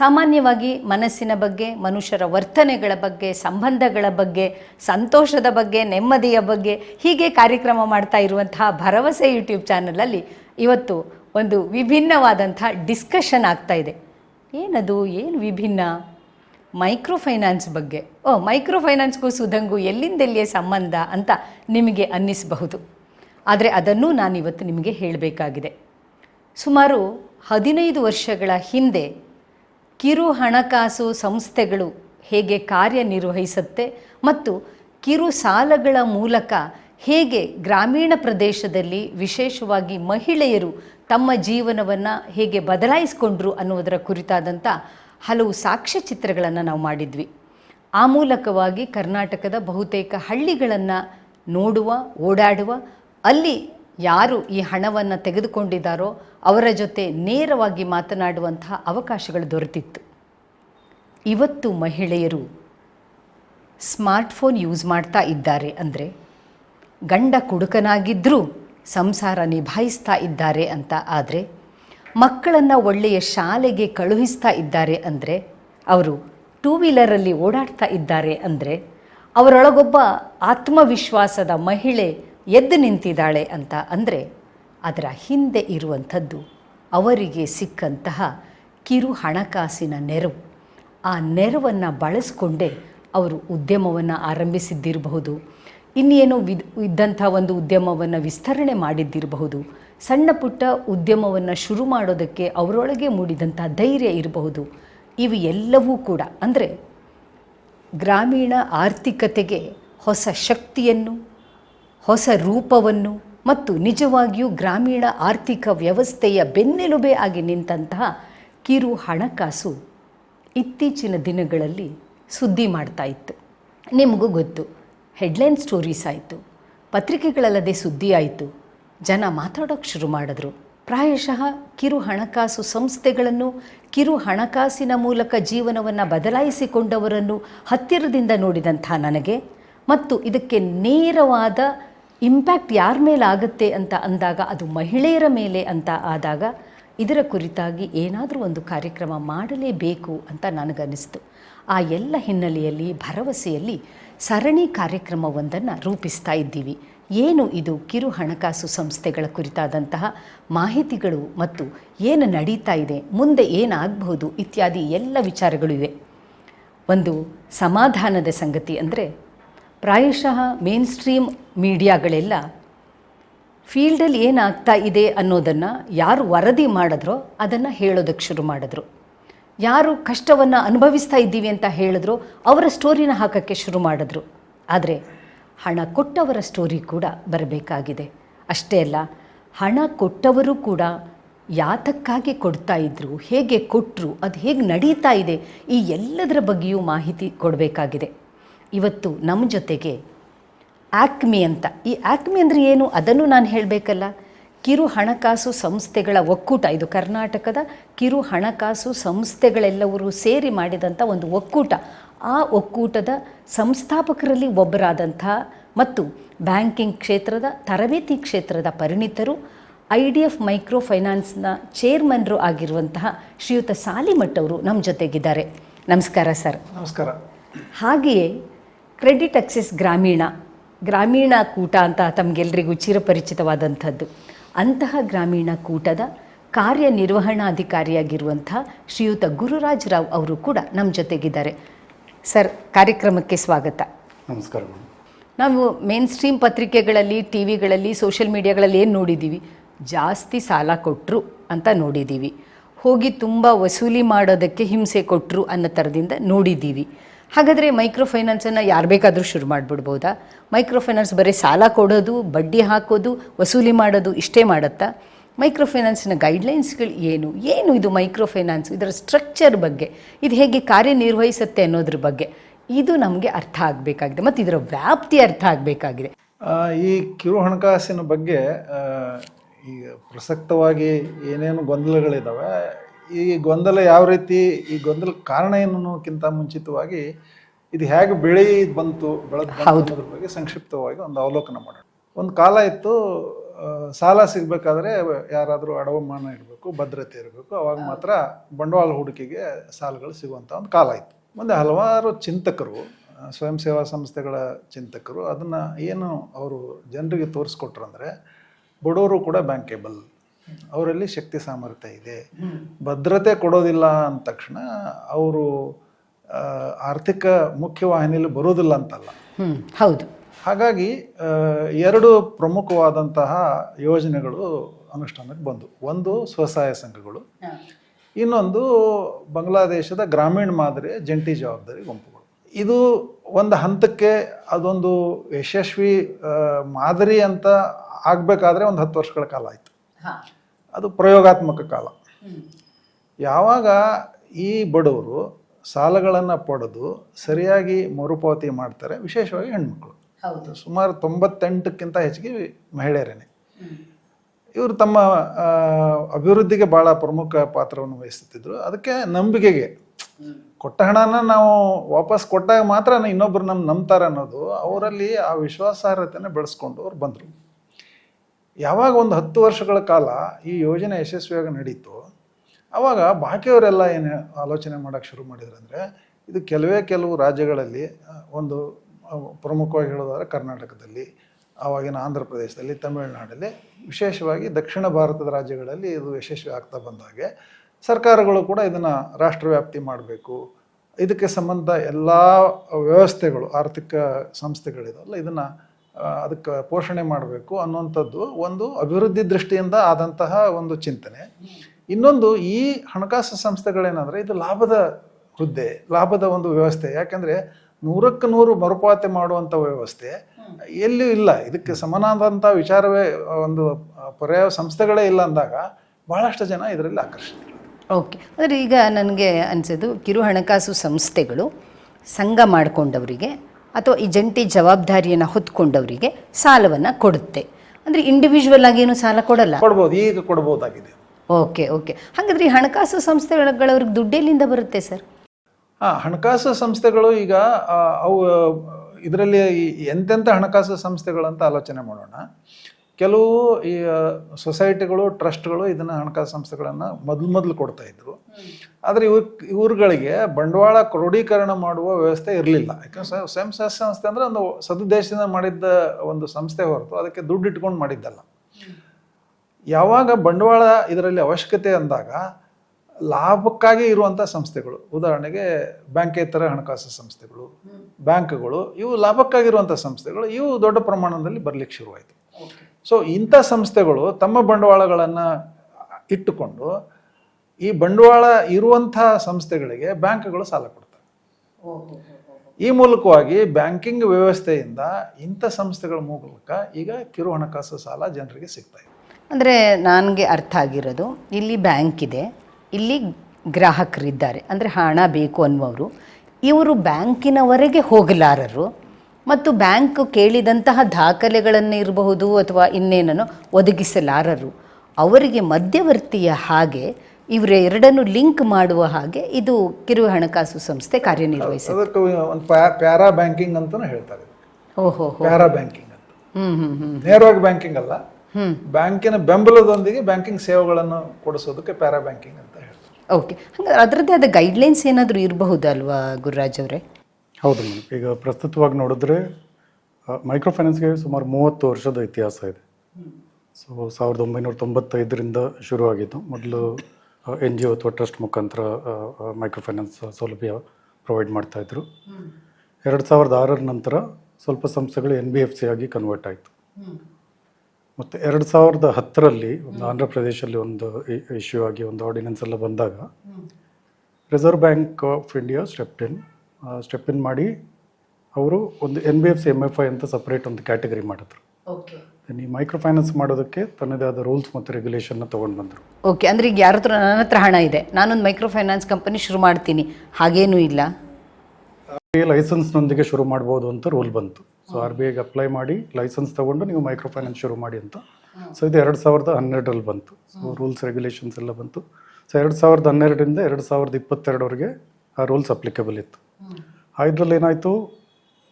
ಸಾಮಾನ್ಯವಾಗಿ ಮನಸ್ಸಿನ ಬಗ್ಗೆ, ಮನುಷ್ಯರ ವರ್ತನೆಗಳ ಬಗ್ಗೆ, ಸಂಬಂಧಗಳ ಬಗ್ಗೆ, ಸಂತೋಷದ ಬಗ್ಗೆ, ನೆಮ್ಮದಿಯ ಬಗ್ಗೆ ಹೀಗೆ ಕಾರ್ಯಕ್ರಮ ಮಾಡ್ತಾ ಇರುವಂತಹ ಭರವಸೆ ಯೂಟ್ಯೂಬ್ ಚಾನಲಲ್ಲಿ ಇವತ್ತು ಒಂದು ವಿಭಿನ್ನವಾದಂಥ ಡಿಸ್ಕಷನ್ ಆಗ್ತಾ ಇದೆ. ಏನದು? ಏನು ವಿಭಿನ್ನ? ಮೈಕ್ರೋ ಫೈನಾನ್ಸ್ ಬಗ್ಗೆ. ಓ ಮೈಕ್ರೋ ಫೈನಾನ್ಸ್ಗೂ ಸುಧಂಗೂ ಎಲ್ಲಿಂದೆಲ್ಲಿಯೇ ಸಂಬಂಧ ಅಂತ ನಿಮಗೆ ಅನ್ನಿಸಬಹುದು. ಆದರೆ ಅದನ್ನು ನಾನು ಇವತ್ತು ನಿಮಗೆ ಹೇಳಬೇಕಾಗಿದೆ. ಸುಮಾರು ಹದಿನೈದು ವರ್ಷಗಳ ಹಿಂದೆ ಕಿರು ಹಣಕಾಸು ಸಂಸ್ಥೆಗಳು ಹೇಗೆ ಕಾರ್ಯನಿರ್ವಹಿಸುತ್ತೆ ಮತ್ತು ಕಿರು ಸಾಲಗಳ ಮೂಲಕ ಹೇಗೆ ಗ್ರಾಮೀಣ ಪ್ರದೇಶದಲ್ಲಿ ವಿಶೇಷವಾಗಿ ಮಹಿಳೆಯರು ತಮ್ಮ ಜೀವನವನ್ನು ಹೇಗೆ ಬದಲಾಯಿಸಿಕೊಂಡ್ರು ಅನ್ನುವುದರ ಕುರಿತಾದಂಥ ಹಲವು ಸಾಕ್ಷ್ಯಚಿತ್ರಗಳನ್ನು ನಾವು ಮಾಡಿದ್ವಿ. ಆ ಮೂಲಕವಾಗಿ ಕರ್ನಾಟಕದ ಬಹುತೇಕ ಹಳ್ಳಿಗಳನ್ನು ನೋಡುವ, ಓಡಾಡುವ, ಅಲ್ಲಿ ಯಾರು ಈ ಹಣವನ್ನು ತೆಗೆದುಕೊಂಡಿದ್ದಾರೋ ಅವರ ಜೊತೆ ನೇರವಾಗಿ ಮಾತನಾಡುವಂತಹ ಅವಕಾಶಗಳು ದೊರೆತಿತ್ತು. ಇವತ್ತು ಮಹಿಳೆಯರು ಸ್ಮಾರ್ಟ್ಫೋನ್ ಯೂಸ್ ಮಾಡ್ತಾ ಇದ್ದಾರೆ ಅಂದರೆ ಗಂಡ ಕುಡುಕನಾಗಿದ್ದರೂ ಸಂಸಾರ ನಿಭಾಯಿಸ್ತಾ ಇದ್ದಾರೆ ಅಂತ ಆದರೆ ಮಕ್ಕಳನ್ನು ಒಳ್ಳೆಯ ಶಾಲೆಗೆ ಕಳುಹಿಸ್ತಾ ಇದ್ದಾರೆ ಅಂದರೆ ಅವರು ಟೂ ವೀಲರಲ್ಲಿ ಓಡಾಡ್ತಾ ಇದ್ದಾರೆ ಅಂದರೆ ಅವರೊಳಗೊಬ್ಬ ಆತ್ಮವಿಶ್ವಾಸದ ಮಹಿಳೆ ಎದ್ದು ನಿಂತಿದ್ದಾಳೆ ಅಂತ ಅಂದರೆ ಅದರ ಹಿಂದೆ ಇರುವಂಥದ್ದು ಅವರಿಗೆ ಸಿಕ್ಕಂತಹ ಕಿರು ಹಣಕಾಸಿನ ನೆರವು. ಆ ನೆರವನ್ನು ಬಳಸಿಕೊಂಡೇ ಅವರು ಉದ್ಯಮವನ್ನು ಆರಂಭಿಸಿದ್ದಿರಬಹುದು. ಇನ್ನೇನು ವಿದ್, ಇದ್ದಂಥ ಒಂದು ಉದ್ಯಮವನ್ನು ವಿಸ್ತರಣೆ ಮಾಡಿದ್ದಿರಬಹುದು. ಸಣ್ಣ ಪುಟ್ಟ ಉದ್ಯಮವನ್ನು ಶುರು ಮಾಡೋದಕ್ಕೆ ಅವರೊಳಗೆ ಮೂಡಿದಂಥ ಧೈರ್ಯ ಇರಬಹುದು. ಇವು ಎಲ್ಲವೂ ಕೂಡ ಅಂದರೆ ಗ್ರಾಮೀಣ ಆರ್ಥಿಕತೆಗೆ ಹೊಸ ಶಕ್ತಿಯನ್ನು ಹೊಸ ರೂಪವನ್ನು ಮತ್ತು ನಿಜವಾಗಿಯೂ ಗ್ರಾಮೀಣ ಆರ್ಥಿಕ ವ್ಯವಸ್ಥೆಯ ಬೆನ್ನೆಲುಬೆ ಆಗಿ ನಿಂತಹ ಕಿರು ಹಣಕಾಸು ಇತ್ತೀಚಿನ ದಿನಗಳಲ್ಲಿ ಸುದ್ದಿ ಮಾಡ್ತಾ ಇತ್ತು. ನಿಮಗೂ ಗೊತ್ತು, ಹೆಡ್ಲೈನ್ ಸ್ಟೋರೀಸ್ ಆಯಿತು, ಪತ್ರಿಕೆಗಳಲ್ಲದೆ ಸುದ್ದಿ ಆಯಿತು. ಜನ ಮಾತಾಡೋಕ್ಕೆ ಶುರು ಮಾಡಿದ್ರು. ಪ್ರಾಯಶಃ ಕಿರು ಹಣಕಾಸು ಸಂಸ್ಥೆಗಳನ್ನು ಕಿರು ಹಣಕಾಸಿನ ಮೂಲಕ ಜೀವನವನ್ನು ಬದಲಾಯಿಸಿಕೊಂಡವರನ್ನು ಹತ್ತಿರದಿಂದ ನೋಡಿದಂಥ ನನಗೆ ಮತ್ತು ಇದಕ್ಕೆ ನೇರವಾದ ಇಂಪ್ಯಾಕ್ಟ್ ಯಾರ ಮೇಲೆ ಆಗುತ್ತೆ ಅಂತ ಅಂದಾಗ ಅದು ಮಹಿಳೆಯರ ಮೇಲೆ ಅಂತ ಆದಾಗ ಇದರ ಕುರಿತಾಗಿ ಏನಾದರೂ ಒಂದು ಕಾರ್ಯಕ್ರಮ ಮಾಡಲೇಬೇಕು ಅಂತ ನನಗನ್ನಿಸ್ತು. ಆ ಎಲ್ಲ ಹಿನ್ನೆಲೆಯಲ್ಲಿ, ಭರವಸೆಯಲ್ಲಿ ಸರಣಿ ಕಾರ್ಯಕ್ರಮವೊಂದನ್ನು ರೂಪಿಸ್ತಾ ಇದ್ದೀವಿ. ಏನು ಇದು ಕಿರು ಹಣಕಾಸು ಸಂಸ್ಥೆಗಳ ಕುರಿತಾದಂತಹ ಮಾಹಿತಿಗಳು ಮತ್ತು ಏನು ನಡೀತಾ ಇದೆ, ಮುಂದೆ ಏನಾಗಬಹುದು ಇತ್ಯಾದಿ ಎಲ್ಲ ವಿಚಾರಗಳು ಇವೆ. ಒಂದು ಸಮಾಧಾನದ ಸಂಗತಿ ಅಂದರೆ ಪ್ರಾಯಶಃ ಮೇನ್ ಸ್ಟ್ರೀಮ್ ಮೀಡಿಯಾಗಳೆಲ್ಲ ಫೀಲ್ಡಲ್ಲಿ ಏನಾಗ್ತಾ ಇದೆ ಅನ್ನೋದನ್ನು ಯಾರು ವರದಿ ಮಾಡಿದ್ರೋ ಅದನ್ನು ಹೇಳೋದಕ್ಕೆ ಶುರು ಮಾಡಿದ್ರು. ಯಾರು ಕಷ್ಟವನ್ನು ಅನುಭವಿಸ್ತಾ ಇದ್ದೀವಿ ಅಂತ ಹೇಳಿದ್ರು ಅವರ ಸ್ಟೋರಿನ ಹಾಕೋಕ್ಕೆ ಶುರು ಮಾಡಿದ್ರು. ಆದರೆ ಹಣ ಕೊಟ್ಟವರ ಸ್ಟೋರಿ ಕೂಡ ಬರಬೇಕಾಗಿದೆ. ಅಷ್ಟೇ ಅಲ್ಲ, ಹಣ ಕೊಟ್ಟವರು ಕೂಡ ಯಾತಕ್ಕಾಗಿ ಕೊಡ್ತಾ ಇದ್ರು, ಹೇಗೆ ಕೊಟ್ಟರು ಅದು ಹೇಗೆ ನಡೀತಾ ಇದೆ, ಈ ಎಲ್ಲದರ ಬಗ್ಗೆಯೂ ಮಾಹಿತಿ ಕೊಡಬೇಕಾಗಿದೆ. ಇವತ್ತು ನಮ್ಮ ಜೊತೆಗೆ ಆಕ್ಮಿ ಅಂತ. ಈ ಆಕ್ಮಿ ಅಂದರೆ ಏನು? ಅದನ್ನು ನಾನು ಹೇಳಬೇಕಲ್ಲ. ಕಿರು ಹಣಕಾಸು ಸಂಸ್ಥೆಗಳ ಒಕ್ಕೂಟ. ಇದು ಕರ್ನಾಟಕದ ಕಿರು ಹಣಕಾಸು ಸಂಸ್ಥೆಗಳೆಲ್ಲವರು ಸೇರಿ ಮಾಡಿದಂಥ ಒಂದು ಒಕ್ಕೂಟ. ಆ ಒಕ್ಕೂಟದ ಸಂಸ್ಥಾಪಕರಲ್ಲಿ ಒಬ್ಬರಾದಂಥ ಮತ್ತು ಬ್ಯಾಂಕಿಂಗ್ ಕ್ಷೇತ್ರದ ತರಬೇತಿ ಕ್ಷೇತ್ರದ ಪರಿಣಿತರು ಐ ಡಿ ಎಫ್ ಮೈಕ್ರೋ ಫೈನಾನ್ಸ್ನ ಚೇರ್ಮನ್ರು ಆಗಿರುವಂತಹ ಶ್ರೀಯುತ ಸಾಲಿಮಠ್ ಅವರು ನಮ್ಮ ಜೊತೆಗಿದ್ದಾರೆ. ನಮಸ್ಕಾರ ಸರ್. ನಮಸ್ಕಾರ. ಹಾಗೆಯೇ ಕ್ರೆಡಿಟ್ ಅಕ್ಸೆಸ್ ಗ್ರಾಮೀಣ. ಗ್ರಾಮೀಣ ಕೂಟ ಅಂತ ತಮಗೆಲ್ಲರಿಗೂ ಚಿರಪರಿಚಿತವಾದಂಥದ್ದು. ಅಂತಹ ಗ್ರಾಮೀಣ ಕೂಟದ ಕಾರ್ಯನಿರ್ವಹಣಾಧಿಕಾರಿಯಾಗಿರುವಂಥ ಶ್ರೀಯುತ ಗುರುರಾಜ್ ರಾವ್ ಅವರು ಕೂಡ ನಮ್ಮ ಜೊತೆಗಿದ್ದಾರೆ. ಸರ್ ಕಾರ್ಯಕ್ರಮಕ್ಕೆ ಸ್ವಾಗತ. ನಮಸ್ಕಾರ ನಾವು ಮೇನ್ ಸ್ಟ್ರೀಮ್ ಪತ್ರಿಕೆಗಳಲ್ಲಿ ಟಿ ವಿಗಳಲ್ಲಿ ಸೋಷಿಯಲ್ ಮೀಡಿಯಾಗಳಲ್ಲಿ ಏನು ನೋಡಿದ್ದೀವಿ ಜಾಸ್ತಿ ಸಾಲ ಕೊಟ್ಟರು ಅಂತ ನೋಡಿದ್ದೀವಿ ಹೋಗಿ ತುಂಬ ವಸೂಲಿ ಮಾಡೋದಕ್ಕೆ ಹಿಂಸೆ ಕೊಟ್ಟರು ಅನ್ನೋ ಥರದಿಂದ ನೋಡಿದ್ದೀವಿ ಹಾಗಾದರೆ ಮೈಕ್ರೋ ಫೈನಾನ್ಸನ್ನು ಯಾರು ಬೇಕಾದರೂ ಶುರು ಮಾಡಿಬಿಡ್ಬೋದಾ? ಮೈಕ್ರೋ ಫೈನಾನ್ಸ್ ಬರೀ ಸಾಲ ಕೊಡೋದು, ಬಡ್ಡಿ ಹಾಕೋದು, ವಸೂಲಿ ಮಾಡೋದು ಇಷ್ಟೇ ಮಾಡುತ್ತಾ? ಮೈಕ್ರೋ ಫೈನಾನ್ಸಿನ ಗೈಡ್ಲೈನ್ಸ್ಗಳು ಏನು? ಏನು ಇದು ಮೈಕ್ರೋ ಫೈನಾನ್ಸ್ ಇದರ ಸ್ಟ್ರಕ್ಚರ್ ಬಗ್ಗೆ, ಇದು ಹೇಗೆ ಕಾರ್ಯನಿರ್ವಹಿಸುತ್ತೆ ಅನ್ನೋದ್ರ ಬಗ್ಗೆ. ಇದು ನಮಗೆ ಅರ್ಥ ಆಗಬೇಕಾಗಿದೆ ಮತ್ತು ಇದರ ವ್ಯಾಪ್ತಿ ಅರ್ಥ ಆಗಬೇಕಾಗಿದೆ. ಈ ಕಿರು ಹಣಕಾಸಿನ ಬಗ್ಗೆ ಈಗ ಪ್ರಸಕ್ತವಾಗಿ ಏನೇನು ಗೊಂದಲಗಳಿದ್ದಾವೆ ಈ ಗೊಂದಲ ಯಾವ ರೀತಿ ಈ ಗೊಂದಲ ಕಾರಣ ಏನು ಅನ್ನೋಕ್ಕಿಂತ ಮುಂಚಿತವಾಗಿ ಇದು ಹೇಗೆ ಬೆಳೆ ಬಂತು ಬೆಳೆದು ಬಗ್ಗೆ ಸಂಕ್ಷಿಪ್ತವಾಗಿ ಒಂದು ಅವಲೋಕನ ಮಾಡೋಣ. ಒಂದು ಕಾಲ ಇತ್ತು ಸಾಲ ಸಿಗಬೇಕಾದ್ರೆ ಯಾರಾದರೂ ಅಡವಮಾನ ಇರಬೇಕು ಭದ್ರತೆ ಇರಬೇಕು ಅವಾಗ ಮಾತ್ರ ಬಂಡವಾಳ ಹೂಡಿಕೆಗೆ ಸಾಲಗಳು ಸಿಗುವಂಥ ಒಂದು ಕಾಲ ಇತ್ತು. ಮುಂದೆ ಹಲವಾರು ಚಿಂತಕರು ಸ್ವಯಂ ಸೇವಾ ಸಂಸ್ಥೆಗಳ ಚಿಂತಕರು ಅದನ್ನು ಏನು ಅವರು ಜನರಿಗೆ ತೋರಿಸ್ಕೊಟ್ರು ಅಂದರೆ ಬಡವರು ಕೂಡ ಬ್ಯಾಂಕೇಬಲ್ ಅವರಲ್ಲಿ ಶಕ್ತಿ ಸಾಮರ್ಥ್ಯ ಇದೆ. ಭದ್ರತೆ ಕೊಡೋದಿಲ್ಲ ಅಂದ ತಕ್ಷಣ ಅವರು ಆರ್ಥಿಕ ಆರ್ಥಿಕ ಮುಖ್ಯವಾಹಿನಿಯಲ್ಲಿ ಬರೋದಿಲ್ಲ ಅಂತಲ್ಲ. ಹೌದು. ಹಾಗಾಗಿ ಎರಡು ಪ್ರಮುಖವಾದಂತಹ ಯೋಜನೆಗಳು ಅನುಷ್ಠಾನಕ್ಕೆ ಬಂದು. ಒಂದು ಸ್ವಸಹಾಯ ಸಂಘಗಳು. ಇನ್ನೊಂದು ಬಾಂಗ್ಲಾದೇಶದ ಗ್ರಾಮೀಣ ಮಾದರಿಯ ಜಂಟಿ ಜವಾಬ್ದಾರಿ ಗುಂಪುಗಳು. ಇದು ಒಂದು ಹಂತಕ್ಕೆ ಅದೊಂದು ಯಶಸ್ವಿ ಮಾದರಿ ಅಂತ ಆಗಬೇಕಾದ್ರೆ ಒಂದು ಹತ್ತು ವರ್ಷಗಳ ಕಾಲ ಆಯಿತು. ಅದು ಪ್ರಯೋಗಾತ್ಮಕ ಕಾಲ. ಯಾವಾಗ ಈ ಬಡವರು ಸಾಲಗಳನ್ನು ಪಡೆದು ಸರಿಯಾಗಿ ಮರುಪಾವತಿ ಮಾಡ್ತಾರೆ ವಿಶೇಷವಾಗಿ ಹೆಣ್ಮಕ್ಳು. ಸುಮಾರು ತೊಂಬತ್ತೆಂಟಕ್ಕಿಂತ ಹೆಚ್ಚಿಗೆ ಮಹಿಳೆಯರೇನೆ. ಇವರು ತಮ್ಮ ಅಭಿವೃದ್ಧಿಗೆ ಭಾಳ ಪ್ರಮುಖ ಪಾತ್ರವನ್ನು ವಹಿಸುತ್ತಿದ್ರು. ಅದಕ್ಕೆ ನಂಬಿಕೆಗೆ ಕೊಟ್ಟ ಹಣನ ನಾವು ವಾಪಸ್ ಕೊಟ್ಟಾಗ ಮಾತ್ರ ಇನ್ನೊಬ್ರು ನಮ್ಮ ನಂಬ್ತಾರೆ ಅನ್ನೋದು ಅವರಲ್ಲಿ ಆ ವಿಶ್ವಾಸಾರ್ಹತೆನ ಬೆಳೆಸ್ಕೊಂಡು ಅವ್ರು ಬಂದರು. ಯಾವಾಗ ಒಂದು ಹತ್ತು ವರ್ಷಗಳ ಕಾಲ ಈ ಯೋಜನೆ ಯಶಸ್ವಿಯಾಗಿ ನಡೀತು ಆವಾಗ ಬಾಕಿಯವರೆಲ್ಲ ಏನು ಆಲೋಚನೆ ಮಾಡೋಕ್ಕೆ ಶುರು ಮಾಡಿದ್ರು ಅಂದರೆ, ಇದು ಕೆಲವೇ ಕೆಲವು ರಾಜ್ಯಗಳಲ್ಲಿ ಒಂದು ಪ್ರಮುಖವಾಗಿ ಹೇಳೋದಾದ್ರೆ ಕರ್ನಾಟಕದಲ್ಲಿ, ಆವಾಗಿನ ಆಂಧ್ರ ಪ್ರದೇಶದಲ್ಲಿ ತಮಿಳುನಾಡಲ್ಲಿ, ವಿಶೇಷವಾಗಿ ದಕ್ಷಿಣ ಭಾರತದ ರಾಜ್ಯಗಳಲ್ಲಿ ಇದು ಯಶಸ್ವಿ ಆಗ್ತಾ ಬಂದ ಹಾಗೆ, ಸರ್ಕಾರಗಳು ಕೂಡ ಇದನ್ನು ರಾಷ್ಟ್ರವ್ಯಾಪ್ತಿ ಮಾಡಬೇಕು. ಇದಕ್ಕೆ ಸಂಬಂಧ ಎಲ್ಲ ವ್ಯವಸ್ಥೆಗಳು, ಆರ್ಥಿಕ ಸಂಸ್ಥೆಗಳಿದಾವಲ್ಲ ಇದನ್ನು ಅದಕ್ಕೆ ಪೋಷಣೆ ಮಾಡಬೇಕು ಅನ್ನುವಂಥದ್ದು ಒಂದು ಅಭಿವೃದ್ಧಿ ದೃಷ್ಟಿಯಿಂದ ಆದಂತಹ ಒಂದು ಚಿಂತನೆ. ಇನ್ನೊಂದು ಈ ಹಣಕಾಸು ಸಂಸ್ಥೆಗಳೇನಂದರೆ ಇದು ಲಾಭದ ಹುದ್ದೆ ಲಾಭದ ಒಂದು ವ್ಯವಸ್ಥೆ. ಯಾಕಂದ್ರೆ ನೂರಕ್ಕೆ ನೂರು ಮರುಪಾವತಿ ಮಾಡುವಂಥ ವ್ಯವಸ್ಥೆ ಎಲ್ಲಿಯೂ ಇಲ್ಲ. ಇದಕ್ಕೆ ಸಮನಾದಂಥ ವಿಚಾರವೇ ಒಂದು ಪರ್ಯಾಯ ಸಂಸ್ಥೆಗಳೇ ಇಲ್ಲ ಅಂದಾಗ ಬಹಳಷ್ಟು ಜನ ಇದರಲ್ಲಿ ಆಕರ್ಷಣೆ ಓಕೆ. ಅಂದರೆ ಈಗ ನನಗೆ ಅನಿಸೋದು ಕಿರು ಹಣಕಾಸು ಸಂಸ್ಥೆಗಳು ಸಂಘ ಮಾಡಿಕೊಂಡವರಿಗೆ ಅಥವಾ ಈ ಜಂಟಿ ಜವಾಬ್ದಾರಿಯನ್ನು ಹೊತ್ಕೊಂಡವರಿಗೆ ಸಾಲವನ್ನು ಕೊಡುತ್ತೆ. ಅಂದರೆ ಇಂಡಿವಿಜುವಲ್ ಆಗೇನು ಸಾಲ ಕೊಡಲ್ಲ? ಕೊಡ್ಬೋದು ಈಗ ಕೊಡ್ಬೋದಾಗಿದೆ. Okay okay. ಹಾಗಾದ್ರೆ ಈ ಹಣಕಾಸು ಸಂಸ್ಥೆಗಳವ್ರಿಗೆ ದುಡ್ಡೆಲ್ಲಿಂದ ಬರುತ್ತೆ ಸರ್? ಹಾಂ ಹಣಕಾಸು ಸಂಸ್ಥೆಗಳು ಈಗ ಅವು ಇದರಲ್ಲಿ ಎಂತೆಂಥ ಹಣಕಾಸು ಸಂಸ್ಥೆಗಳಂತ ಆಲೋಚನೆ ಮಾಡೋಣ. ಕೆಲವು ಈ ಸೊಸೈಟಿಗಳು, ಟ್ರಸ್ಟ್ಗಳು ಇದನ್ನು ಹಣಕಾಸು ಸಂಸ್ಥೆಗಳನ್ನು ಮೊದಲು ಮೊದಲು ಕೊಡ್ತಾ ಇದ್ರು. ಆದರೆ ಇವ್, ಇವ್ರುಗಳಿಗೆ ಬಂಡವಾಳ ಕ್ರೋಢೀಕರಣ ಮಾಡುವ ವ್ಯವಸ್ಥೆ ಇರಲಿಲ್ಲ. ಯಾಕಂದ್ರೆ ಸ್ವಯಂ ಸಹಾಯ ಸಂಸ್ಥೆ ಅಂದರೆ ಒಂದು ಸದುದ್ದೇಶದಿಂದ ಮಾಡಿದ್ದ ಒಂದು ಸಂಸ್ಥೆ ಹೊರತು ಅದಕ್ಕೆ ದುಡ್ಡು ಇಟ್ಕೊಂಡು ಮಾಡಿದ್ದಲ್ಲ. ಯಾವಾಗ ಬಂಡವಾಳ ಇದರಲ್ಲಿ ಅವಶ್ಯಕತೆ ಅಂದಾಗ ಲಾಭಕ್ಕಾಗಿ ಇರುವಂಥ ಸಂಸ್ಥೆಗಳು, ಉದಾಹರಣೆಗೆ ಬ್ಯಾಂಕೇತರ ಹಣಕಾಸು ಸಂಸ್ಥೆಗಳು, ಬ್ಯಾಂಕ್ಗಳು, ಇವು ಲಾಭಕ್ಕಾಗಿರುವಂಥ ಸಂಸ್ಥೆಗಳು, ಇವು ದೊಡ್ಡ ಪ್ರಮಾಣದಲ್ಲಿ ಬರಲಿಕ್ಕೆ ಶುರುವಾಯಿತು. ಸೊ ಇಂಥ ಸಂಸ್ಥೆಗಳು ತಮ್ಮ ಬಂಡವಾಳಗಳನ್ನು ಇಟ್ಟುಕೊಂಡು ಈ ಬಂಡವಾಳ ಇರುವಂಥ ಸಂಸ್ಥೆಗಳಿಗೆ ಬ್ಯಾಂಕ್ಗಳು ಸಾಲ ಕೊಡ್ತವೆ. ಈ ಮೂಲಕವಾಗಿ ಬ್ಯಾಂಕಿಂಗ್ ವ್ಯವಸ್ಥೆಯಿಂದ ಇಂಥ ಸಂಸ್ಥೆಗಳ ಮೂಲಕ ಈಗ ಕಿರು ಹಣಕಾಸು ಸಾಲ ಜನರಿಗೆ ಸಿಗ್ತಾ ಇದೆ. ಅಂದರೆ ನನಗೆ ಅರ್ಥ ಆಗಿರೋದು, ಇಲ್ಲಿ ಬ್ಯಾಂಕ್ ಇದೆ, ಇಲ್ಲಿ ಗ್ರಾಹಕರಿದ್ದಾರೆ. ಅಂದರೆ ಹಣ ಬೇಕು ಅನ್ನುವರು ಇವರು ಬ್ಯಾಂಕಿನವರೆಗೆ ಹೋಗಲಾರರು. ಮತ್ತು ಬ್ಯಾಂಕ್ ಕೇಳಿದಂತಹ ದಾಖಲೆಗಳನ್ನು ಇರಬಹುದು ಅಥವಾ ಇನ್ನೇನನ್ನು ಒದಗಿಸಲಾರರು. ಅವರಿಗೆ ಮಧ್ಯವರ್ತಿಯ ಹಾಗೆ ಇವರ ಎರಡನ್ನು ಲಿಂಕ್ ಮಾಡುವ ಹಾಗೆ ಇದು ಕಿರು ಹಣಕಾಸು ಸಂಸ್ಥೆ ಪ್ಯಾರಾ ಬ್ಯಾಂಕಿಂಗ್ ಅಂತಾನೂ ಹೇಳ್ತಾರೆ. ಓಹೋ ಪ್ಯಾರಾ ಬ್ಯಾಂಕಿಂಗ್ ಅಂತ. ನೇರವಾಗಿ ಬ್ಯಾಂಕಿಂಗ್ ಅಲ್ಲ. ಹ್ಮ್. ಬ್ಯಾಂಕಿನ ಬೆಂಬಲದೊಂದಿಗೆ ಬ್ಯಾಂಕಿಂಗ್ ಸೇವೆಗಳನ್ನು ಕೊಡಿಸೋದಕ್ಕೆ ಪ್ಯಾರಾ ಬ್ಯಾಂಕಿಂಗ್ ಅಂತ ಹೇಳ್ತಾರೆ. ಓಕೆ. ಹಾಗಾದ್ರೆ ಅದರದ್ದೇ ಆದ ಗೈಡ್ಲೈನ್ಸ್ ಏನಾದರೂ ಇರಬಹುದಲ್ವಾ ಗುರುರಾಜ್ ಅವರೇ? ಹೌದು ಮೇಡಮ್. ಈಗ ಪ್ರಸ್ತುತವಾಗಿ ನೋಡಿದ್ರೆ ಮೈಕ್ರೋ ಫೈನಾನ್ಸ್ಗೆ ಸುಮಾರು ಮೂವತ್ತು ವರ್ಷದ ಇತಿಹಾಸ ಇದೆ. ಸೊ ಸಾವಿರದ ಒಂಬೈನೂರ ತೊಂಬತ್ತೈದರಿಂದ ಶುರುವಾಗಿದ್ದು, ಮೊದಲು ಎನ್ ಜಿ ಒ ಅಥವಾ ಟ್ರಸ್ಟ್ ಮುಖಾಂತರ ಮೈಕ್ರೋ ಫೈನಾನ್ಸ್ ಸೌಲಭ್ಯ ಪ್ರೊವೈಡ್ ಮಾಡ್ತಾಯಿದ್ರು ಎರಡು ಸಾವಿರದ ಆರರ ನಂತರ ಸ್ವಲ್ಪ ಸಂಸ್ಥೆಗಳು ಎನ್ ಬಿ ಎಫ್ ಸಿ ಆಗಿ ಕನ್ವರ್ಟ್ ಆಯಿತು. ಮತ್ತು ಎರಡು ಸಾವಿರದ ಹತ್ತರಲ್ಲಿ ಒಂದು ಆಂಧ್ರ ಪ್ರದೇಶಲ್ಲಿ ಒಂದು ಇಶ್ಯೂ ಆಗಿ ಒಂದು ಆರ್ಡಿನೆನ್ಸ್ ಎಲ್ಲ ಬಂದಾಗ reserve bank of India step step in ಮಾಡಿ ಅವರು ಒಂದು N B F C M F I ಅಂತ ಸಪ್ರೇಟ್ ಒಂದು ಕ್ಯಾಟಗರಿ ಮಾಡಿದ್ರು. ಓಕೆ ಈ ಮೈಕ್ರೋ ಫೈನಾನ್ಸ್ ಮಾಡೋದಕ್ಕೆ ತನ್ನದೇ ಆದ ರೂಲ್ಸ್ ಮತ್ತು ರೆಗ್ಯುಲೇಷನ್ನ ತಗೊಂಡು ಬಂದರು. ಓಕೆ ಅಂದರೆ ಈಗ ಯಾರ ಹತ್ರ ನನ್ನ ಹತ್ರ ಹಣ ಇದೆ ನಾನೊಂದು ಮೈಕ್ರೋ ಫೈನಾನ್ಸ್ ಕಂಪನಿ ಶುರು ಮಾಡ್ತೀನಿ ಹಾಗೇನೂ ಇಲ್ಲ? ಲೈಸೆನ್ಸ್ನೊಂದಿಗೆ ಶುರು ಮಾಡ್ಬೋದು ಅಂತ ರೂಲ್ ಬಂತು. ಸೊ ಆರ್ ಬಿ ಐಗೆ ಅಪ್ಲೈ ಮಾಡಿ ಲೈಸೆನ್ಸ್ ತಗೊಂಡು ನೀವು ಮೈಕ್ರೋ ಫೈನಾನ್ಸ್ ಶುರು ಮಾಡಿ ಅಂತ. ಸೊ ಇದು ಎರಡು ಸಾವಿರದ ಹನ್ನೆರಡರಲ್ಲಿ ಬಂತು. ಸೊ ರೂಲ್ಸ್ ರೆಗ್ಯುಲೇಷನ್ಸ್ ಎಲ್ಲ ಬಂತು. ಸೊ ಎರಡು ಸಾವಿರದ ಹನ್ನೆರಡರಿಂದ ಎರಡು ಸಾವಿರದ ಇಪ್ಪತ್ತೆರಡವರೆಗೆ ಆ ರೂಲ್ಸ್ ಅಪ್ಲಿಕೇಬಲ್ ಇತ್ತು. ಇದರಲ್ಲಿ ಏನಾಯಿತು?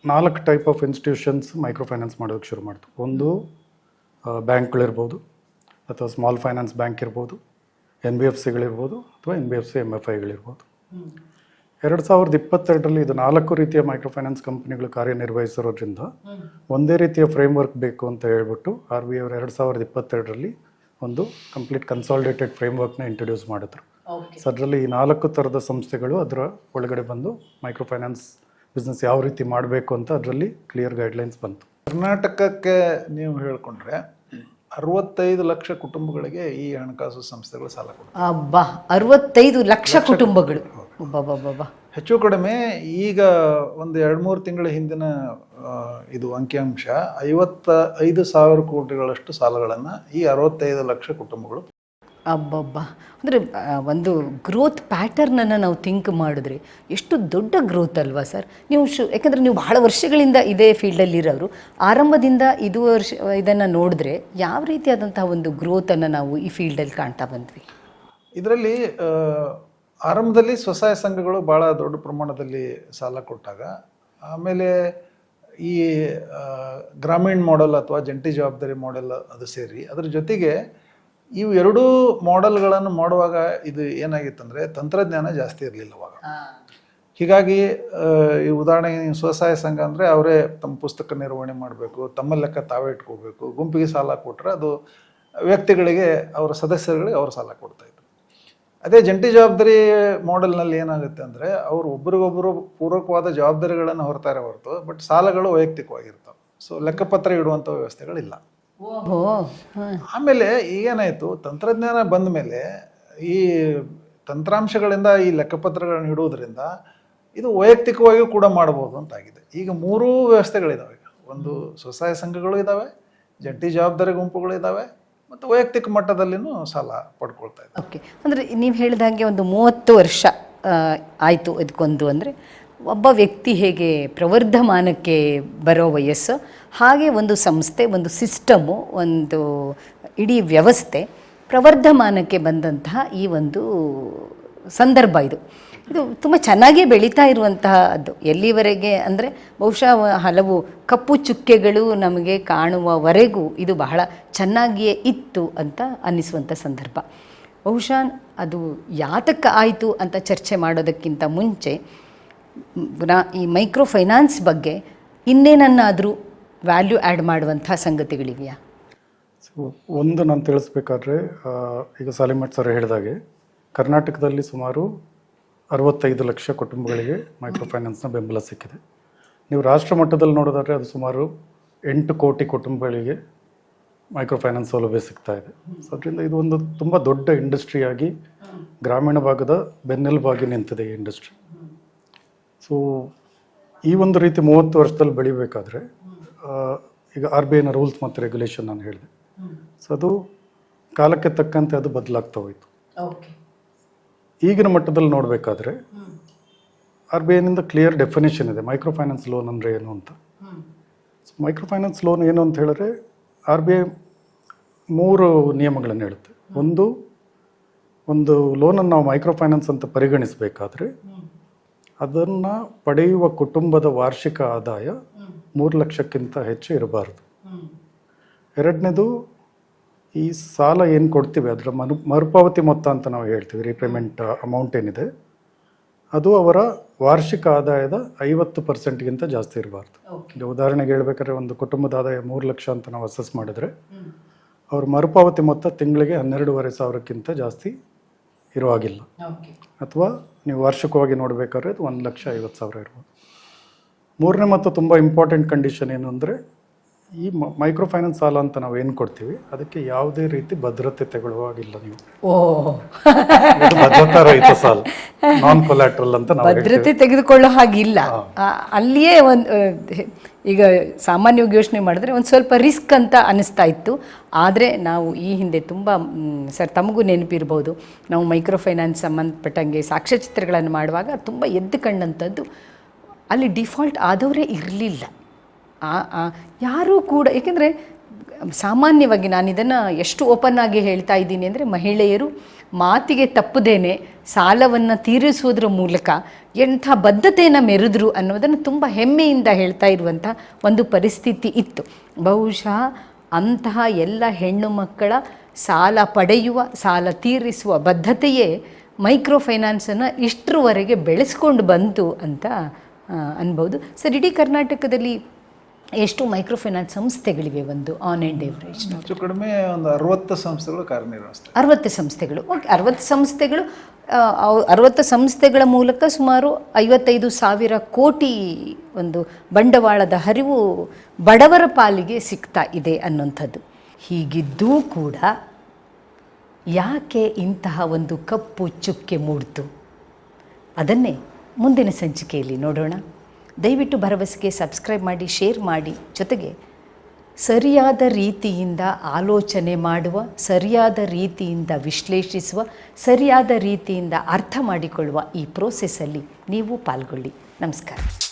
ನಾಲ್ಕು type of institutions micro finance ಮಾಡೋದಕ್ಕೆ ಶುರು ಮಾಡ್ತು. ಒಂದು ಬ್ಯಾಂಕ್ಗಳಿರ್ಬೋದು ಅಥವಾ ಸ್ಮಾಲ್ ಫೈನಾನ್ಸ್ ಬ್ಯಾಂಕ್ ಇರ್ಬೋದು ಎನ್ ಬಿ ಎಫ್ ಸಿಗಳಿರ್ಬೋದು ಅಥವಾ N B F C M F ಐಗಳಿರ್ಬೋದು ಎರಡು ಸಾವಿರದ ಇಪ್ಪತ್ತೆರಡರಲ್ಲಿ ಇದು ನಾಲ್ಕು ರೀತಿಯ ಮೈಕ್ರೋ ಫೈನಾನ್ಸ್ ಕಂಪನಿಗಳು ಕಾರ್ಯನಿರ್ವಹಿಸಿರೋದ್ರಿಂದ ಒಂದೇ ರೀತಿಯ ಫ್ರೇಮ್ವರ್ಕ್ ಬೇಕು ಅಂತ ಹೇಳ್ಬಿಟ್ಟು ಆರ್ ಬಿ ಐ ಅವರು ಎರಡು ಸಾವಿರದ ಇಪ್ಪತ್ತೆರಡರಲ್ಲಿ ಒಂದು ಕಂಪ್ಲೀಟ್ ಕನ್ಸಾಲಿಡೇಟೆಡ್ ಫ್ರೇಮ್ವರ್ಕ್ನ ಇಂಟ್ರೊಡ್ಯೂಸ್ ಮಾಡಿದ್ರು. ಸೊ ಅದರಲ್ಲಿ ಈ ನಾಲ್ಕು ಥರದ ಸಂಸ್ಥೆಗಳು ಅದರ ಒಳಗಡೆ ಬಂದು ಮೈಕ್ರೋ ಫೈನಾನ್ಸ್ ಬಿಸ್ನೆಸ್ ಯಾವ ರೀತಿ ಮಾಡಬೇಕು ಅಂತ ಅದರಲ್ಲಿ ಕ್ಲಿಯರ್ ಗೈಡ್ಲೈನ್ಸ್ ಬಂತು. ಕರ್ನಾಟಕಕ್ಕೆ ನೀವು ಹೇಳ್ಕೊಂಡ್ರೆ ಅರವತ್ತೈದು ಲಕ್ಷ ಕುಟುಂಬಗಳಿಗೆ ಈ ಹಣಕಾಸು ಸಂಸ್ಥೆಗಳು ಸಾಲ ಕೊಡ್ತಾರೆ ಅಬ್ಬಾ ಅರವತ್ತೈದು ಲಕ್ಷ ಕುಟುಂಬಗಳು. ಬಾಬಾ ಹೆಚ್ಚು ಕಡಿಮೆ ಈಗ ಒಂದು ಎರಡು ಮೂರು ತಿಂಗಳ ಹಿಂದಿನ ಆ, ಇದು ಅಂಕಿಅಂಶ ಐವತ್ತ ಐದು ಸಾವಿರ ಕೋಟಿಗಳಷ್ಟು ಸಾಲಗಳನ್ನು ಈ ಅರವತ್ತೈದು ಲಕ್ಷ ಕುಟುಂಬಗಳು ಅಬ್ಬಬ್ಬಾ. ಅಂದರೆ ಒಂದು ಗ್ರೋತ್ ಪ್ಯಾಟರ್ನನ್ನು ನಾವು ಥಿಂಕ್ ಮಾಡಿದ್ರೆ ಎಷ್ಟು ದೊಡ್ಡ ಗ್ರೋತ್ ಅಲ್ವಾ ಸರ್? ನೀವು ಶು, ಯಾಕಂದರೆ ನೀವು ಬಹಳ ವರ್ಷಗಳಿಂದ ಇದೇ ಫೀಲ್ಡಲ್ಲಿರೋರು ಆರಂಭದಿಂದ ಇದು ವರ್ಷ, ಇದನ್ನು ನೋಡಿದ್ರೆ ಯಾವ ರೀತಿಯಾದಂತಹ ಒಂದು ಗ್ರೋತನ್ನು ನಾವು ಈ ಫೀಲ್ಡಲ್ಲಿ ಕಾಣ್ತಾ ಬಂದ್ವಿ? ಇದರಲ್ಲಿ ಆರಂಭದಲ್ಲಿ ಸ್ವಸಹಾಯ ಸಂಘಗಳು ಭಾಳ ದೊಡ್ಡ ಪ್ರಮಾಣದಲ್ಲಿ ಸಾಲ ಕೊಟ್ಟಾಗ, ಆಮೇಲೆ ಈ ಗ್ರಾಮೀಣ ಮಾಡೆಲ್ ಅಥವಾ ಜಂಟಿ ಜವಾಬ್ದಾರಿ ಮಾಡೆಲ್ ಅದು ಸೇರಿ, ಅದ್ರ ಜೊತೆಗೆ ಇವು ಎರಡೂ ಮಾಡೆಲ್ಗಳನ್ನು ಮಾಡುವಾಗ ಇದು ಏನಾಗಿತ್ತಂದರೆ ತಂತ್ರಜ್ಞಾನ ಜಾಸ್ತಿ ಇರಲಿಲ್ಲ ಅವಾಗ. ಹೀಗಾಗಿ ಈ ಉದಾಹರಣೆಗೆ ನೀವು ಸ್ವಸಹಾಯ ಸಂಘ ಅಂದರೆ ಅವರೇ ತಮ್ಮ ಪುಸ್ತಕ ನಿರ್ವಹಣೆ ಮಾಡಬೇಕು ತಮ್ಮ ಲೆಕ್ಕ ತಾವೇ ಇಟ್ಕೋಬೇಕು ಗುಂಪಿಗೆ ಸಾಲ ಕೊಟ್ಟರೆ ಅದು ವ್ಯಕ್ತಿಗಳಿಗೆ ಅವರ ಸದಸ್ಯರುಗಳಿಗೆ ಅವರು ಸಾಲ ಕೊಡ್ತಾ ಇದ್ರು. ಅದೇ ಜಂಟಿ ಜವಾಬ್ದಾರಿ ಮಾಡೆಲ್ನಲ್ಲಿ ಏನಾಗುತ್ತೆ ಅಂದರೆ ಅವರು ಒಬ್ರಿಗೊಬ್ಬರು ಪೂರಕವಾದ ಜವಾಬ್ದಾರಿಗಳನ್ನು ಹೊರತಾರೆ ಹೊರತು ಬಟ್ ಸಾಲಗಳು ವೈಯಕ್ತಿಕವಾಗಿರ್ತವೆ. ಸೊ ಲೆಕ್ಕಪತ್ರ ಇಡುವಂಥ ವ್ಯವಸ್ಥೆಗಳಿಲ್ಲ. ಓಹೋ ಆಮೇಲೆ ಏನಾಯ್ತು ತಂತ್ರಜ್ಞಾನ ಬಂದ ಮೇಲೆ ಈ ತಂತ್ರಾಂಶಗಳಿಂದ ಈ ಲೆಕ್ಕಪತ್ರಗಳನ್ನು ಇಡುವುದರಿಂದ ಇದು ವೈಯಕ್ತಿಕವಾಗಿಯೂ ಕೂಡ ಮಾಡ್ಬೋದು ಅಂತಾಗಿದೆ. ಈಗ ಮೂರೂ ವ್ಯವಸ್ಥೆಗಳಿದಾವೆ. ಈಗ ಒಂದು ಸ್ವಸಹಾಯ ಸಂಘಗಳು ಇದ್ದಾವೆ ಜಂಟಿ ಜವಾಬ್ದಾರಿ ಗುಂಪುಗಳು ಇದ್ದಾವೆ ಮತ್ತು ವೈಯಕ್ತಿಕ ಮಟ್ಟದಲ್ಲಿನೂ ಸಾಲ ಪಡ್ಕೊಳ್ತಾ ಇದ್ದಾರೆ ಓಕೆ. ಅಂದರೆ ನೀವು ಹೇಳಿದಾಗೆ ಒಂದು ಮೂವತ್ತು ವರ್ಷ ಆಯಿತು ಇದಕ್ಕೊಂದು ಅಂದರೆ ಒಬ್ಬ ವ್ಯಕ್ತಿ ಹೇಗೆ ಪ್ರವರ್ಧಮಾನಕ್ಕೆ ಬರೋ ವಯಸ್ಸು ಹಾಗೆ ಒಂದು ಸಂಸ್ಥೆ, ಒಂದು ಸಿಸ್ಟಮು, ಒಂದು ಇಡೀ ವ್ಯವಸ್ಥೆ ಪ್ರವರ್ಧಮಾನಕ್ಕೆ ಬಂದಂತಹ ಈ ಒಂದು ಸಂದರ್ಭ ಇದು. ಇದು ತುಂಬ ಚೆನ್ನಾಗೇ ಬೆಳೀತಾ ಇರುವಂತಹ ಅದು. ಎಲ್ಲಿವರೆಗೆ ಅಂದರೆ ಬಹುಶಃ ಹಲವು ಕಪ್ಪು ಚುಕ್ಕೆಗಳು ನಮಗೆ ಕಾಣುವವರೆಗೂ ಇದು ಬಹಳ ಚೆನ್ನಾಗಿಯೇ ಇತ್ತು ಅಂತ ಅನ್ನಿಸುವಂಥ ಸಂದರ್ಭ. ಬಹುಶಃ ಅದು ಯಾತಕ್ಕೆ ಆಯಿತು ಅಂತ ಚರ್ಚೆ ಮಾಡೋದಕ್ಕಿಂತ ಮುಂಚೆ ಈ ಮೈಕ್ರೋ ಫೈನಾನ್ಸ್ ಬಗ್ಗೆ ಇನ್ನೇನನ್ನಾದರೂ ವ್ಯಾಲ್ಯೂ ಆ್ಯಡ್ ಮಾಡುವಂಥ ಸಂಗತಿಗಳಿವೆಯಾ? ಸೊ ಒಂದು ನಾನು ತಿಳಿಸ್ಬೇಕಾದ್ರೆ ಈಗ ಸಾಲಿಮಠ್ ಸರ್ ಹೇಳಿದಾಗೆ, ಕರ್ನಾಟಕದಲ್ಲಿ ಸುಮಾರು ಅರವತ್ತೈದು ಲಕ್ಷ ಕುಟುಂಬಗಳಿಗೆ ಮೈಕ್ರೋ ಫೈನಾನ್ಸ್ನ ಬೆಂಬಲ ಸಿಕ್ಕಿದೆ. ನೀವು ರಾಷ್ಟ್ರ ಮಟ್ಟದಲ್ಲಿ ನೋಡೋದಾದರೆ ಅದು ಸುಮಾರು ಎಂಟು ಕೋಟಿ ಕುಟುಂಬಗಳಿಗೆ ಮೈಕ್ರೋ ಫೈನಾನ್ಸ್ ಸೌಲಭ್ಯ ಸಿಗ್ತಾ ಇದೆ. ಸೊ ಅದರಿಂದ ಇದು ಒಂದು ತುಂಬ ದೊಡ್ಡ ಇಂಡಸ್ಟ್ರಿಯಾಗಿ ಗ್ರಾಮೀಣ ಭಾಗದ ಬೆನ್ನೆಲುಬಾಗಿ ನಿಂತಿದೆ ಈ ಇಂಡಸ್ಟ್ರಿ. ಸೊ ಈ ಒಂದು ರೀತಿ ಮೂವತ್ತು ವರ್ಷದಲ್ಲಿ ಬೆಳಿಬೇಕಾದ್ರೆ ಈಗ ಆರ್ ಬಿ ಐನ ರೂಲ್ಸ್ ಮತ್ತು ರೆಗ್ಯುಲೇಷನ್ ನಾನು ಹೇಳಿದೆ. ಸೊ ಅದು ಕಾಲಕ್ಕೆ ತಕ್ಕಂತೆ ಅದು ಬದಲಾಗ್ತಾ ಹೋಯಿತು. ಓಕೆ ಈಗಿನ ಮಟ್ಟದಲ್ಲಿ ನೋಡಬೇಕಾದ್ರೆ ಆರ್ ಬಿ ಐನಿಂದ ಕ್ಲಿಯರ್ ಡೆಫಿನೇಷನ್ ಇದೆ. ಮೈಕ್ರೋ ಫೈನಾನ್ಸ್ ಲೋನ್ ಅಂದರೆ ಏನು ಅಂತ. ಮೈಕ್ರೋ ಫೈನಾನ್ಸ್ ಲೋನ್ ಏನು ಅಂತ ಹೇಳಿದ್ರೆ ಆರ್ ಬಿ ಐ ಮೂರು ನಿಯಮಗಳನ್ನು ಹೇಳುತ್ತೆ. ಒಂದು ಒಂದು ಲೋನನ್ನು ನಾವು ಮೈಕ್ರೋ ಫೈನಾನ್ಸ್ ಅಂತ ಪರಿಗಣಿಸಬೇಕಾದ್ರೆ ಅದನ್ನು ಪಡೆಯುವ ಕುಟುಂಬದ ವಾರ್ಷಿಕ ಆದಾಯ ಮೂರು ಲಕ್ಷಕ್ಕಿಂತ ಹೆಚ್ಚು ಇರಬಾರ್ದು. ಎರಡನೇದು ಈ ಸಾಲ ಏನು ಕೊಡ್ತೀವಿ? ಅದರ ಮರು ಮರುಪಾವತಿ ಮೊತ್ತ ಅಂತ ನಾವು ಹೇಳ್ತೀವಿ ರೀಪೇಮೆಂಟ್ ಅಮೌಂಟ್ ಏನಿದೆ. ಅದು ಅವರ ವಾರ್ಷಿಕ ಆದಾಯದ ಐವತ್ತು ಪರ್ಸೆಂಟ್ಗಿಂತ ಜಾಸ್ತಿ ಇರಬಾರ್ದು. ಈಗ ಉದಾಹರಣೆಗೆ ಹೇಳ್ಬೇಕಾದ್ರೆ ಒಂದು ಕುಟುಂಬದ ಆದಾಯ ಮೂರು ಲಕ್ಷ ಅಂತ ನಾವು ಅಸೆಸ್ ಮಾಡಿದ್ರೆ ಅವ್ರ ಮರುಪಾವತಿ ಮೊತ್ತ ತಿಂಗಳಿಗೆ ಹನ್ನೆರಡೂವರೆ ಸಾವಿರಕ್ಕಿಂತ ಜಾಸ್ತಿ ಇರೋ ಹಾಗಿಲ್ಲ ಅಥವಾ ನೀವು ವಾರ್ಷಿಕವಾಗಿ ನೋಡಬೇಕಾದ್ರೆ ಅದು ಒಂದು ಲಕ್ಷ ಐವತ್ತು ಸಾವಿರ ಇರ್ಬೋದು. ಮೂರನೇ ಮತ್ತು ತುಂಬ ಇಂಪಾರ್ಟೆಂಟ್ ಕಂಡೀಷನ್ ಏನು ಅಂದರೆ ಈ ಮೈಕ್ರೋ ಫೈನಾನ್ಸ್ ಸಾಲ ಅಂತ ನಾವು ಏನು ಕೊಡ್ತೀವಿ? ಅದಕ್ಕೆ ಯಾವುದೇ ರೀತಿ ಭದ್ರತೆ ತಗೊಳ್ಳುವಾಗಿಲ್ಲ ನೀವು. ಭದ್ರತಾ ರಹಿತ ಸಾಲ ನಾನ್ ಕೊಲ್ಯಾಟ್ರಲ್ ಅಂತ ನಾವು ಭದ್ರತೆ ತೆಗೆದುಕೊಳ್ಳೋ ಹಾಗಿಲ್ಲ. ಅಲ್ಲಿಯೇ ಒಂದು ಈಗ ಸಾಮಾನ್ಯವಾಗಿ ಯೋಚನೆ ಮಾಡಿದ್ರೆ ಒಂದು ಸ್ವಲ್ಪ ರಿಸ್ಕ್ ಅಂತ ಅನಿಸ್ತಾ ಇತ್ತು. ಆದರೆ ನಾವು ಈ ಹಿಂದೆ ತುಂಬ ಸರ್ ತಮಗೂ ನೆನಪಿರ್ಬೋದು. ನಾವು ಮೈಕ್ರೋ ಫೈನಾನ್ಸ್ ಸಂಬಂಧಪಟ್ಟಂಗೆ ಸಾಕ್ಷ್ಯಚಿತ್ರಗಳನ್ನು ಮಾಡುವಾಗ ತುಂಬ ಎದ್ದು ಕಂಡಂಥದ್ದು ಅಲ್ಲಿ ಡಿಫಾಲ್ಟ್ ಆದವರೇ ಇರಲಿಲ್ಲ. ಯಾರೂ ಕೂಡ, ಏಕೆಂದರೆ ಸಾಮಾನ್ಯವಾಗಿ ನಾನು ಇದನ್ನು ಎಷ್ಟು ಓಪನ್ ಆಗಿ ಹೇಳ್ತಾ ಇದ್ದೀನಿ ಅಂದರೆ ಮಹಿಳೆಯರು ಮಾತಿಗೆ ತಪ್ಪದೇನೆ ಸಾಲವನ್ನು ತೀರಿಸುವುದರ ಮೂಲಕ ಎಂಥ ಬದ್ಧತೆಯನ್ನು ಮೆರೆದ್ರು ಅನ್ನೋದನ್ನು ತುಂಬ ಹೆಮ್ಮೆಯಿಂದ ಹೇಳ್ತಾ ಇರುವಂಥ ಒಂದು ಪರಿಸ್ಥಿತಿ ಇತ್ತು. ಬಹುಶಃ ಅಂತಹ ಎಲ್ಲ ಹೆಣ್ಣು ಮಕ್ಕಳ ಸಾಲ ಪಡೆಯುವ, ಸಾಲ ತೀರಿಸುವ ಬದ್ಧತೆಯೇ ಮೈಕ್ರೋ ಫೈನಾನ್ಸನ್ನು ಇಷ್ಟರವರೆಗೆ ಬೆಳೆಸ್ಕೊಂಡು ಬಂತು ಅಂತ ಅನ್ಬೋದು. ಸರ್ ಇಡೀ ಕರ್ನಾಟಕದಲ್ಲಿ ಎಷ್ಟು ಮೈಕ್ರೋ ಫೈನಾನ್ಸ್ ಸಂಸ್ಥೆಗಳಿವೆ ಒಂದು ಆನ್ ಆ್ಯಂಡ್ ಎವರೇಜ್ ಹೆಚ್ಚು ಕಡಿಮೆ ಒಂದು ಅರವತ್ತು ಸಂಸ್ಥೆಗಳು ಕಾರ್ಯನಿರ್ವಹಿಸ್ತವೆ ಅರವತ್ತು ಸಂಸ್ಥೆಗಳು. ಓಕೆ ಅರವತ್ತು ಸಂಸ್ಥೆಗಳು ಅರವತ್ತು ಸಂಸ್ಥೆಗಳ ಮೂಲಕ ಸುಮಾರು ಐವತ್ತೈದು ಸಾವಿರ ಕೋಟಿ ಒಂದು ಬಂಡವಾಳದ ಹರಿವು ಬಡವರ ಪಾಲಿಗೆ ಸಿಗ್ತಾ ಇದೆ ಅನ್ನೋಂಥದ್ದು ಹೀಗಿದ್ದೂ ಕೂಡ ಯಾಕೆ ಇಂತಹ ಒಂದು ಕಪ್ಪು ಚುಕ್ಕೆ ಮೂಡ್ತು? ಅದನ್ನೇ ಮುಂದಿನ ಸಂಚಿಕೆಯಲ್ಲಿ ನೋಡೋಣ. ದಯವಿಟ್ಟು ಭರವಸೆಗೆ ಸಬ್ಸ್ಕ್ರೈಬ್ ಮಾಡಿ, ಶೇರ್ ಮಾಡಿ. ಜೊತೆಗೆ ಸರಿಯಾದ ರೀತಿಯಿಂದ ಆಲೋಚನೆ ಮಾಡುವ, ಸರಿಯಾದ ರೀತಿಯಿಂದ ವಿಶ್ಲೇಷಿಸುವ, ಸರಿಯಾದ ರೀತಿಯಿಂದ ಅರ್ಥ ಮಾಡಿಕೊಳ್ಳುವ ಈ ಪ್ರೋಸೆಸ್ಸಲ್ಲಿ ನೀವು ಪಾಲ್ಗೊಳ್ಳಿ. ನಮಸ್ಕಾರ.